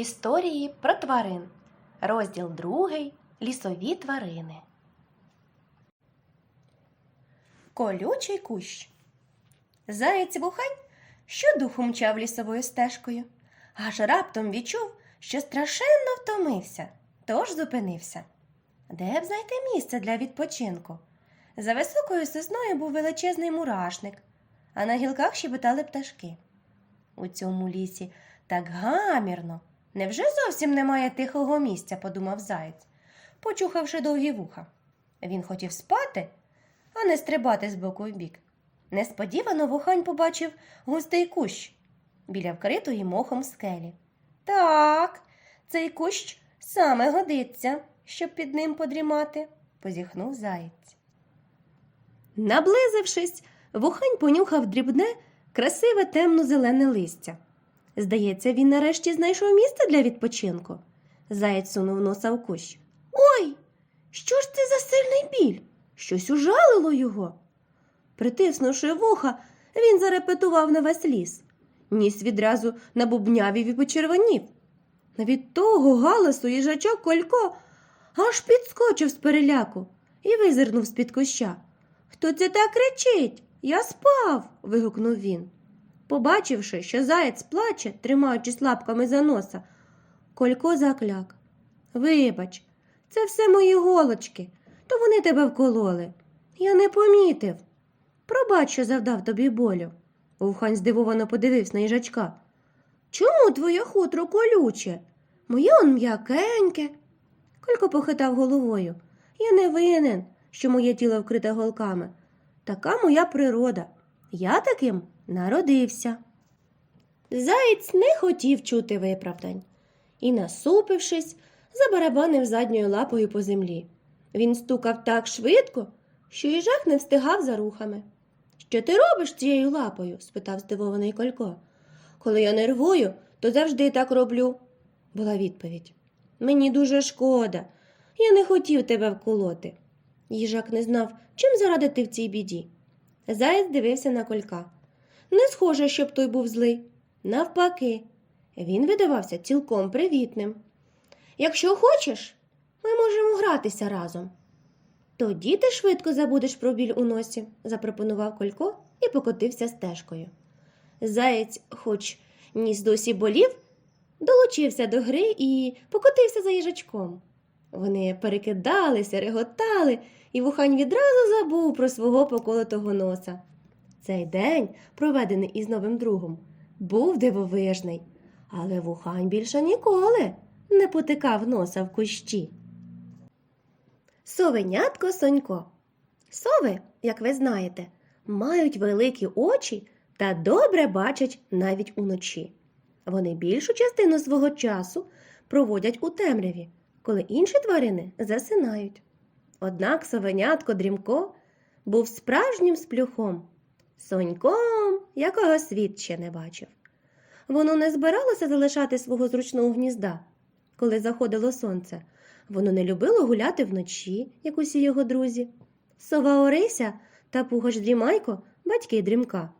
Історії про тварин. Розділ другий. Лісові тварини. Колючий кущ. Заєць вухань щодуху мчав лісовою стежкою, аж раптом відчув, що страшенно втомився, тож зупинився. Де б знайти місце для відпочинку? За високою сосною був величезний мурашник, а на гілках щебетали пташки. У цьому лісі так гамірно. Невже зовсім немає тихого місця, подумав заєць, почухавши довгі вуха. Він хотів спати, а не стрибати з боку в бік. Несподівано вухань побачив густий кущ біля вкритої мохом скелі. Так, цей кущ саме годиться, щоб під ним подрімати, позіхнув заєць. Наблизившись, вухань понюхав дрібне, красиве темно-зелене листя. Здається, він нарешті знайшов місце для відпочинку. Заєць сунув носа в кущ. Ой, що ж це за сильний біль? Щось ужалило його. Притиснувши вуха, він зарепетував на весь ліс. Ніс відразу набубнявів і почервонів. Від того галасу їжачок Колько аж підскочив з переляку і визирнув з-під куща. Хто це так кричить? Я спав. вигукнув він. Побачивши, що заєць плаче, тримаючись лапками за носа, Колько закляк. Вибач, це все мої голочки, то вони тебе вкололи. Я не помітив. Пробач, що завдав тобі болю. Вухань здивовано подивився на їжачка. Чому твоє хутро колюче? Моє он м'якеньке. Колько похитав головою. Я не винен, що моє тіло вкрите голками. Така моя природа. Я таким народився. Заєць не хотів чути виправдань і, насупившись, забарабанив задньою лапою по землі. Він стукав так швидко, що їжак не встигав за рухами. Що ти робиш цією лапою? спитав здивований Колько. Коли я нервую, то завжди так роблю, була відповідь. Мені дуже шкода. Я не хотів тебе вколоти. Їжак не знав, чим зарадити в цій біді. Заєць дивився на колька. Не схоже, щоб той був злий. Навпаки, він видавався цілком привітним. Якщо хочеш, ми можемо гратися разом. Тоді ти швидко забудеш про біль у носі, запропонував Колько і покотився стежкою. Заєць, хоч ніс досі болів, долучився до гри і покотився за їжачком. Вони перекидалися, реготали, і вухань відразу забув про свого поколотого носа. Цей день, проведений із новим другом, був дивовижний, але вухань більше ніколи не потикав носа в кущі. Совенятко Сонько. Сови, як ви знаєте, мають великі очі та добре бачать навіть уночі. Вони більшу частину свого часу проводять у темряві, коли інші тварини засинають. Однак совенятко Дрімко був справжнім сплюхом, соньком, якого світ ще не бачив. Воно не збиралося залишати свого зручного гнізда, коли заходило сонце. Воно не любило гуляти вночі, як усі його друзі. Сова Орися та Пугач Дрімайко, батьки дрімка,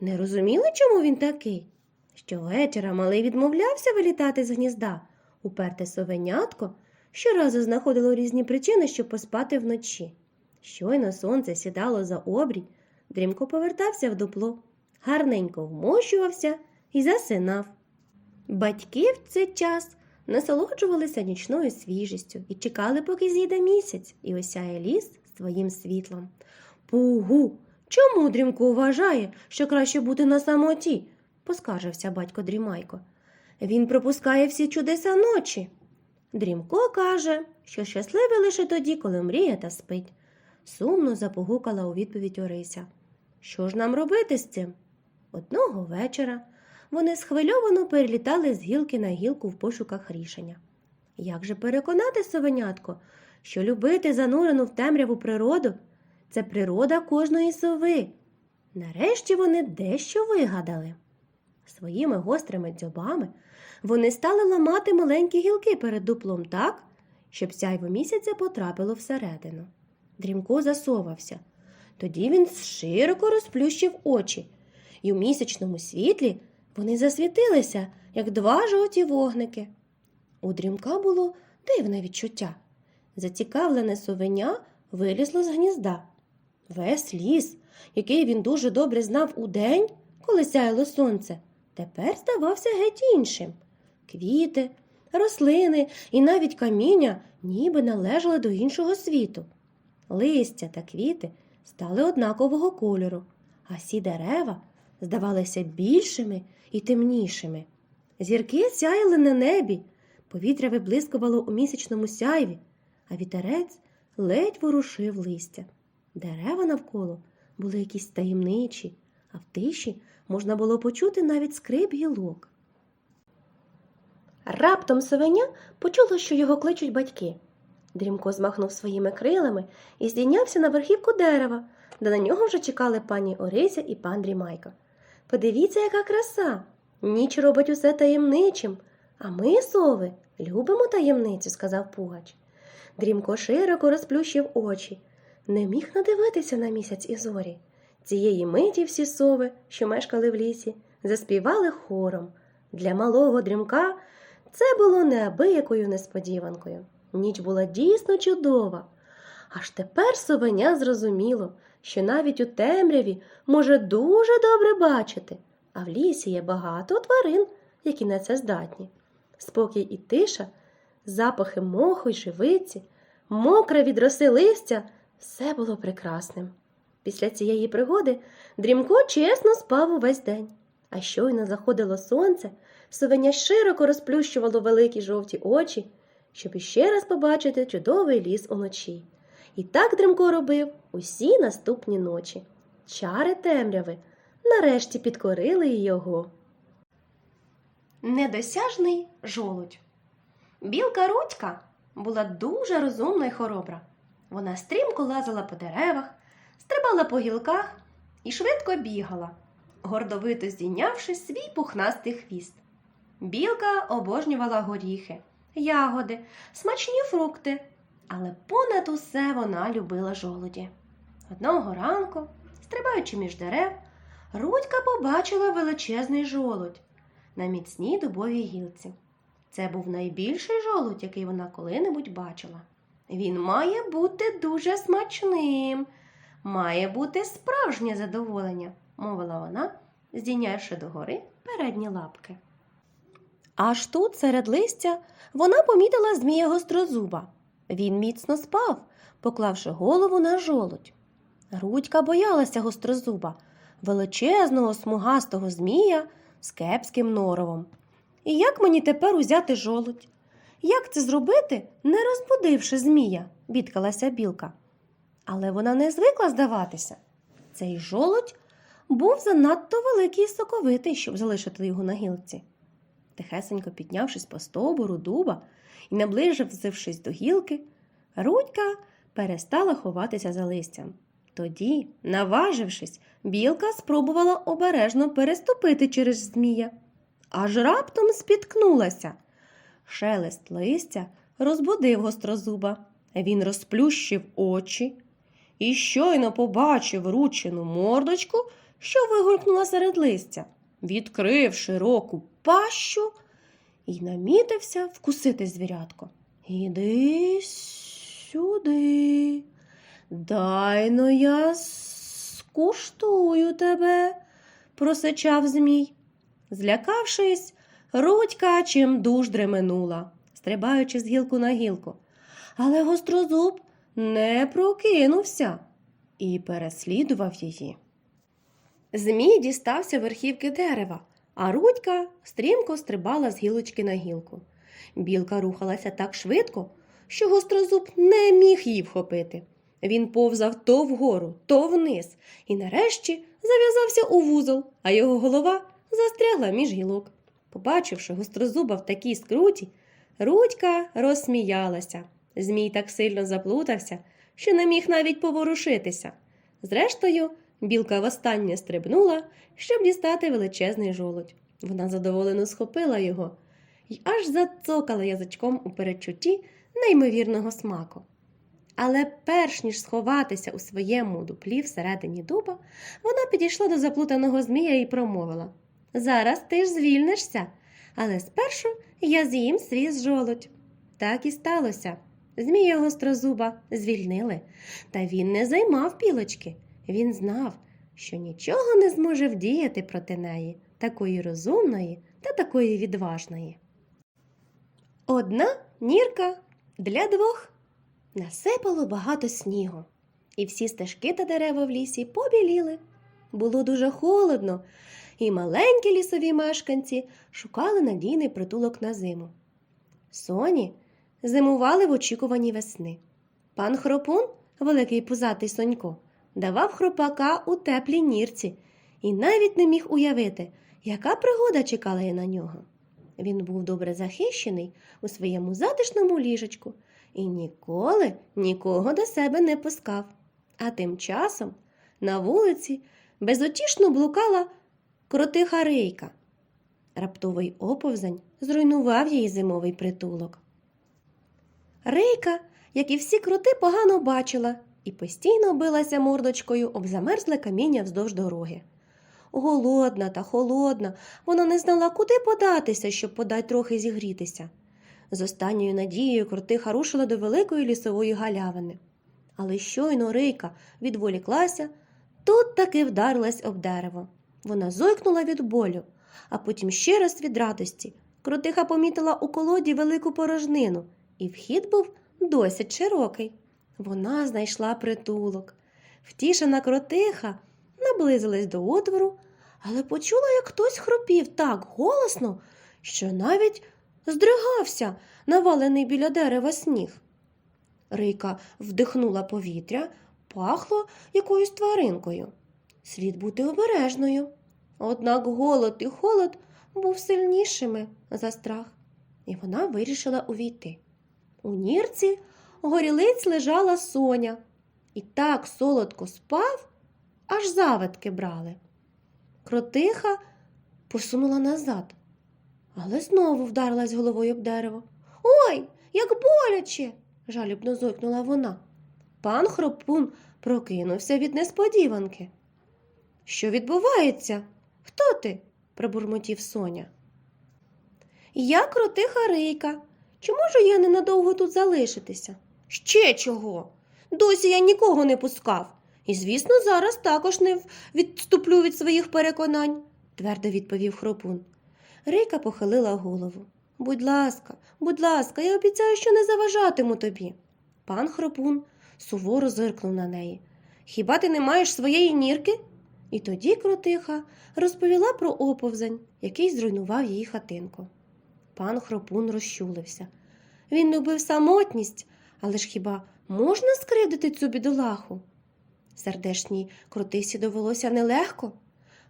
не розуміли, чому він такий. Щовечора малий відмовлявся вилітати з гнізда, уперте совенятко щоразу знаходило різні причини, щоб поспати вночі. Щойно сонце сідало за обрій, дрімко повертався в дупло, гарненько вмощувався і засинав. Батьки в цей час насолоджувалися нічною свіжістю і чекали, поки зійде місяць і осяє ліс своїм світлом. Пугу, чому Дрімко вважає, що краще бути на самоті? поскаржився батько Дрімайко. Він пропускає всі чудеса ночі. Дрімко каже, що щасливий лише тоді, коли мріє та спить. Сумно запогукала у відповідь Орися. Що ж нам робити з цим? Одного вечора вони схвильовано перелітали з гілки на гілку в пошуках рішення. Як же переконати совенятко, що любити занурену в темряву природу це природа кожної сови? Нарешті вони дещо вигадали. Своїми гострими дзьобами вони стали ламати маленькі гілки перед дуплом так, щоб сяйво місяця потрапило всередину. Дрімко засовався. Тоді він широко розплющив очі, і у місячному світлі вони засвітилися, як два жовті вогники. У дрімка було дивне відчуття. Зацікавлене совеня вилізло з гнізда. Весь ліс, який він дуже добре знав удень, коли сяяло сонце, тепер здавався геть іншим. Квіти, рослини і навіть каміння ніби належали до іншого світу. Листя та квіти стали однакового кольору, а всі дерева здавалися більшими і темнішими. Зірки сяяли на небі, повітря виблискувало у місячному сяйві, а вітерець ледь ворушив листя. Дерева навколо були якісь таємничі, а в тиші можна було почути навіть скрип гілок. Раптом совеня почуло, що його кличуть батьки. Дрімко змахнув своїми крилами і здійнявся на верхівку дерева, де на нього вже чекали пані Орися і пан Дрімайко. Подивіться, яка краса! Ніч робить усе таємничим, а ми, сови, любимо таємницю, сказав Пугач. Дрімко широко розплющив очі, не міг надивитися на місяць і зорі. Цієї миті всі сови, що мешкали в лісі, заспівали хором. Для малого дрімка це було неабиякою несподіванкою. Ніч була дійсно чудова. Аж тепер совеня зрозуміло, що навіть у темряві може дуже добре бачити, а в лісі є багато тварин, які на це здатні. Спокій і тиша, запахи моху й живиці, мокре від роси листя все було прекрасним. Після цієї пригоди Дрімко чесно спав увесь день, а щойно заходило сонце, совеня широко розплющувало великі жовті очі, щоб іще раз побачити чудовий ліс уночі. І так Дримко робив усі наступні ночі. Чари темряви нарешті підкорили його. Недосяжний жолудь. Білка Рудька була дуже розумна й хоробра. Вона стрімко лазила по деревах, стрибала по гілках і швидко бігала, гордовито здійнявши свій пухнастий хвіст. Білка обожнювала горіхи, ягоди, смачні фрукти, але понад усе вона любила жолуді. Одного ранку, стрибаючи між дерев, Рудька побачила величезний жолудь на міцній дубовій гілці. Це був найбільший жолудь, який вона коли-небудь бачила. Він має бути дуже смачним, має бути справжнє задоволення, мовила вона, здійнявши догори передні лапки. Аж тут, серед листя, вона помітила змія гострозуба. Він міцно спав, поклавши голову на жолудь. Рудька боялася гострозуба, величезного смугастого змія з кепським норовом. І як мені тепер узяти жолудь? Як це зробити, не розбудивши змія? бідкалася білка. Але вона не звикла здаватися. Цей жолудь був занадто великий і соковитий, щоб залишити його на гілці. Тихесенько піднявшись по стовбуру дуба і наближившись до гілки, Рудька перестала ховатися за листям. Тоді, наважившись, білка спробувала обережно переступити через змія, аж раптом спіткнулася. Шелест листя розбудив гострозуба. Він розплющив очі і щойно побачив ручену мордочку, що вигулькнула серед листя, відкрив широку пащу і намітився вкусити звірятко. Іди сюди, дай но я скуштую тебе, просичав змій. Злякавшись, Рудька чим дуж дременула, стрибаючи з гілку на гілку. Але гострозуб не прокинувся і переслідував її. Змій дістався верхівки дерева, а Рудька стрімко стрибала з гілочки на гілку. Білка рухалася так швидко, що гострозуб не міг її вхопити. Він повзав то вгору, то вниз, і нарешті зав'язався у вузол, а його голова застрягла між гілок. Побачивши гострозуба в такій скруті, Рудька розсміялася. Змій так сильно заплутався, що не міг навіть поворушитися. Зрештою, білка востаннє стрибнула, щоб дістати величезний жолудь. Вона задоволено схопила його і аж зацокала язичком у передчутті неймовірного смаку. Але перш ніж сховатися у своєму дуплі всередині дуба, вона підійшла до заплутаного змія і промовила Зараз ти ж звільнишся, але спершу я з'їм свій жолудь. Так і сталося. Змія гострозуба звільнили, та він не займав пілочки. Він знав, що нічого не зможе вдіяти проти неї, такої розумної та такої відважної. Одна нірка для двох. Насипало багато снігу, і всі стежки та дерева в лісі побіліли. Було дуже холодно, і маленькі лісові мешканці шукали надійний притулок на зиму. Соні зимували в очікуванні весни. Пан Хропун, великий пузатий сонько, давав хропака у теплій нірці і навіть не міг уявити, яка пригода чекала на нього. Він був добре захищений у своєму затишному ліжечку і ніколи нікого до себе не пускав. А тим часом на вулиці безутішно блукала кротиха рейка. Раптовий оповзань зруйнував її зимовий притулок. Рейка, як і всі кроти, погано бачила і постійно билася мордочкою об замерзле каміння вздовж дороги. Голодна та холодна, вона не знала, куди податися, щоб подай трохи зігрітися. З останньою надією кротиха рушила до великої лісової галявини. Але щойно Рейка відволіклася, тут таки вдарилась об дерево. Вона зойкнула від болю, а потім ще раз від радості. Кротиха помітила у колоді велику порожнину, і вхід був досить широкий. Вона знайшла притулок. Втішена кротиха наблизилась до отвору, але почула, як хтось хропів так голосно, що навіть здригався навалений біля дерева сніг. Рийка вдихнула повітря, пахло якоюсь тваринкою. Слід бути обережною. Однак голод і холод був сильнішими за страх, і вона вирішила увійти. У нірці горілиць лежала соня, і так солодко спав, аж завитки брали. Кротиха посунула назад, але знову вдарилась головою об дерево. Ой, як боляче! жалібно зойкнула вона. Пан хропун прокинувся від несподіванки. Що відбувається? Хто ти? пробурмотів Соня. Я кротиха Рейка. Чи можу я ненадовго тут залишитися? Ще чого? Досі я нікого не пускав. І, звісно, зараз також не відступлю від своїх переконань, твердо відповів хропун. Рейка похилила голову. Будь ласка, будь ласка, я обіцяю, що не заважатиму тобі. Пан хропун суворо зиркнув на неї. Хіба ти не маєш своєї нірки? І тоді кротиха розповіла про оповзань, який зруйнував її хатинку. Пан хропун розчулився. Він любив самотність, але ж хіба можна скривдити цю бідолаху? Сердешній крутисі довелося нелегко.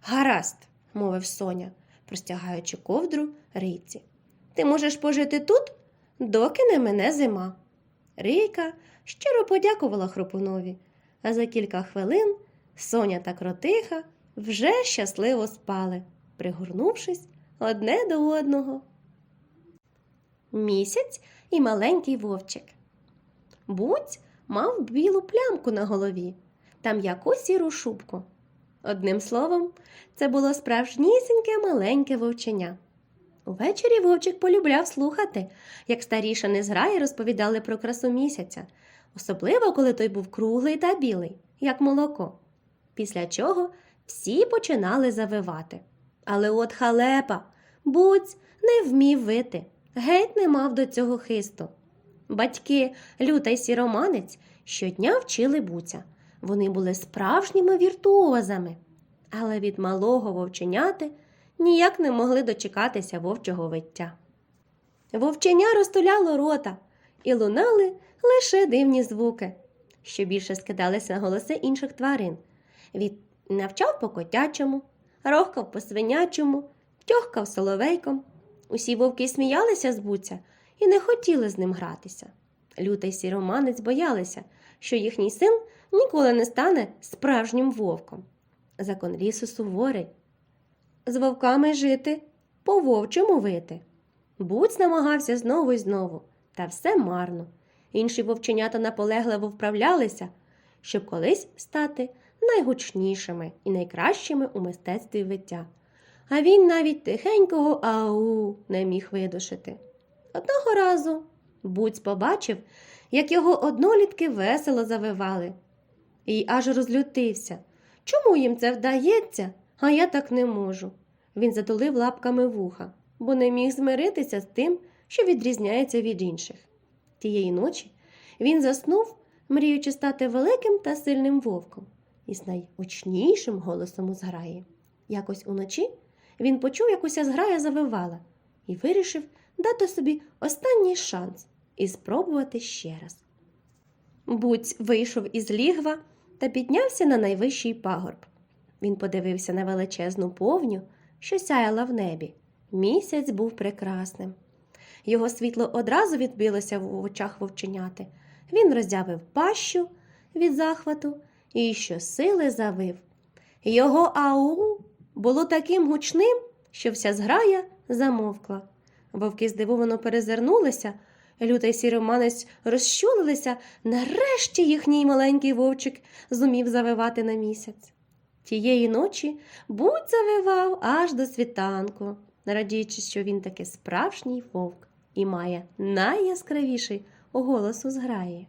Гаразд, мовив Соня, простягаючи ковдру рийці. Ти можеш пожити тут, доки не мене зима. Рийка щиро подякувала хропунові, а за кілька хвилин Соня та кротиха вже щасливо спали, пригорнувшись одне до одного. Місяць і маленький вовчик. Буць мав білу плямку на голові та м'яку сіру шубку. Одним словом, це було справжнісіньке маленьке вовченя. Увечері вовчик полюбляв слухати, як старіша незграї розповідали про красу місяця, особливо коли той був круглий та білий, як молоко. Після чого всі починали завивати. Але от халепа, буць не вмів вити, геть не мав до цього хисту. Батьки Люта й сіроманець щодня вчили буця. Вони були справжніми віртуозами, але від малого вовченяти ніяк не могли дочекатися вовчого виття. Вовченя розтуляло рота, і лунали лише дивні звуки, що більше скидалися на голоси інших тварин. Від навчав по котячому, рохкав по свинячому, тьохкав соловейком. Усі вовки сміялися з буця і не хотіли з ним гратися. Лютий сіроманець боялися, що їхній син ніколи не стане справжнім вовком. Закон лісу суворий. З вовками жити, по вовчому вити. Буць намагався знову і знову, та все марно. Інші вовченята наполегливо вправлялися, щоб колись стати найгучнішими і найкращими у мистецтві виття. а він навіть тихенького ау не міг видушити. Одного разу Буць побачив, як його однолітки весело завивали, і аж розлютився. Чому їм це вдається, а я так не можу? Він затулив лапками вуха, бо не міг змиритися з тим, що відрізняється від інших. Тієї ночі він заснув, мріючи стати великим та сильним вовком, із найучнішим голосом у зграї. Якось уночі він почув, як уся зграя завивала, і вирішив дати собі останній шанс і спробувати ще раз. Буць вийшов із лігва та піднявся на найвищий пагорб. Він подивився на величезну повню, що сяяла в небі. Місяць був прекрасним. Його світло одразу відбилося в очах вовченяти. Він роззявив пащу від захвату і щосили завив. Його ау було таким гучним, що вся зграя замовкла. Вовки здивовано перезирнулися, люта й сіроманець розчулилися, нарешті їхній маленький вовчик зумів завивати на місяць. Тієї ночі будь завивав аж до світанку, радіючи, що він таки справжній вовк і має найяскравіший голос у зграї.